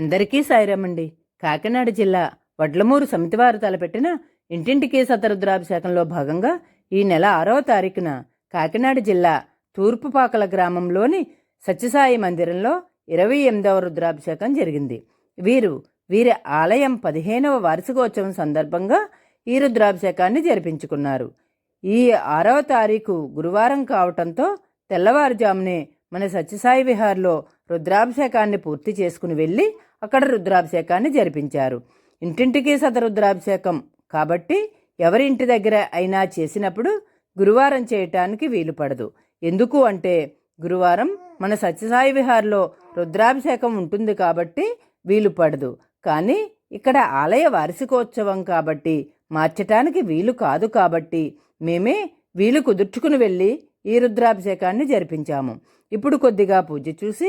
అందరికీ సాయిరామండి. కాకినాడ జిల్లా వడ్లమూరు సమితివారు తలపెట్టిన ఇంటింటికి సతరుద్రాభిషేకంలో భాగంగా ఈ నెల ఆరవ తారీఖున కాకినాడ జిల్లా తూర్పుపాకల గ్రామంలోని సత్యసాయి మందిరంలో ఇరవై ఎనిమిదవ రుద్రాభిషేకం జరిగింది. వీరు వీరి ఆలయం పదిహేనవ వార్షికోత్సవం సందర్భంగా ఈ రుద్రాభిషేకాన్ని జరిపించుకున్నారు. ఈ ఆరవ తారీఖు గురువారం కావటంతో తెల్లవారుజామునే మన సత్యసాయి విహార్లో రుద్రాభిషేకాన్ని పూర్తి చేసుకుని వెళ్ళి అక్కడ రుద్రాభిషేకాన్ని జరిపించారు. ఇంటింటికి శతరుద్రాభిషేకం కాబట్టి ఎవరి ఇంటి దగ్గర అయినా చేసినప్పుడు గురువారం చేయటానికి వీలు పడదు. ఎందుకు అంటే గురువారం మన సత్యసాయి విహార్లో రుద్రాభిషేకం ఉంటుంది కాబట్టి వీలు పడదు. కానీ ఇక్కడ ఆలయ వార్షికోత్సవం కాబట్టి మార్చటానికి వీలు కాదు కాబట్టి మేమే వీలు కుదుర్చుకుని వెళ్ళి ఈ రుద్రాభిషేకాన్ని జరిపించాము. ఇప్పుడు కొద్దిగా పూజ చూసి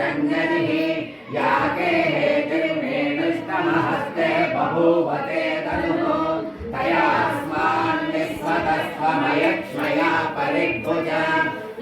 संजनिः याके हेतिर्मेणुस्तमहस्ते बभूवते तनुः। तयास्मान् परिभुज।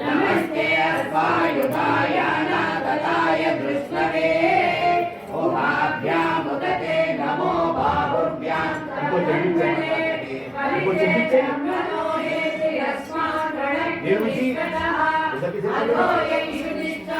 नमस्ते अस्वायुभाय नादताय दृष्णवे उभाभ्यामुदते नमो बाहुभ्यां प्रभुजञ्जने निर्मिति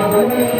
పరితే